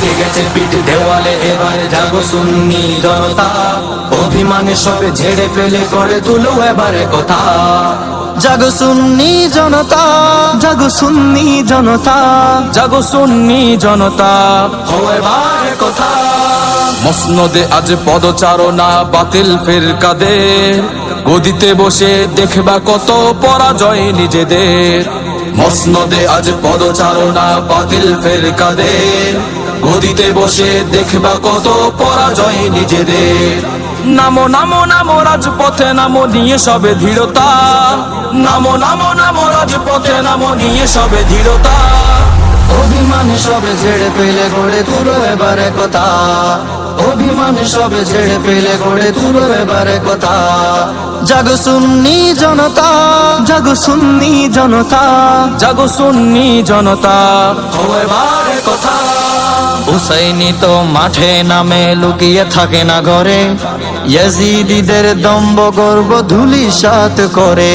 লেগে গেছে পিঠ দেওয়ালে এবার জাগো সুন্নি জনতা। অভিমানে সবে ঝেড়ে ফেলে করে তুলো এবারে কথা। জাগো সুন্নি জনতা জাগো সুন্নি জনতা জাগো সুন্নি জনতা। হো এবারে কথা। মসনদে আজ পদচারণা বাতিল ফেরকাদের গদিতে বসে দেখবা কত পরাজয় নিজেদের। মসনদে আজ পদচারণা বাতিল ফেরকাদের গদিতে বসে দেখবা কত পরাজয় নিজেদের। নামো নামো নামো রাজপথে, নামো নিয়ে সবে দৃঢ়তা। নামো নামো নামো রাজপথে, নামো নিয়ে সবে দৃঢ়তা। অভিমানে সবে ছেড়ে ফেলে গড়ে তুলো এবারে কথা অভিমানে সবে ছেড়ে ফেলে গড়ে তুলো এবারে কথা জাগো সুন্নি জনতা, জাগো সুন্নি জনতা, জাগো সুন্নি জনতা। ও এবারে কথা হুসাইনি তো মাঠে নামে লুকিয়ে থাকে না ঘরে। ইয়াজিদিদের দম্ব গর্ব ধুলি সাত করে।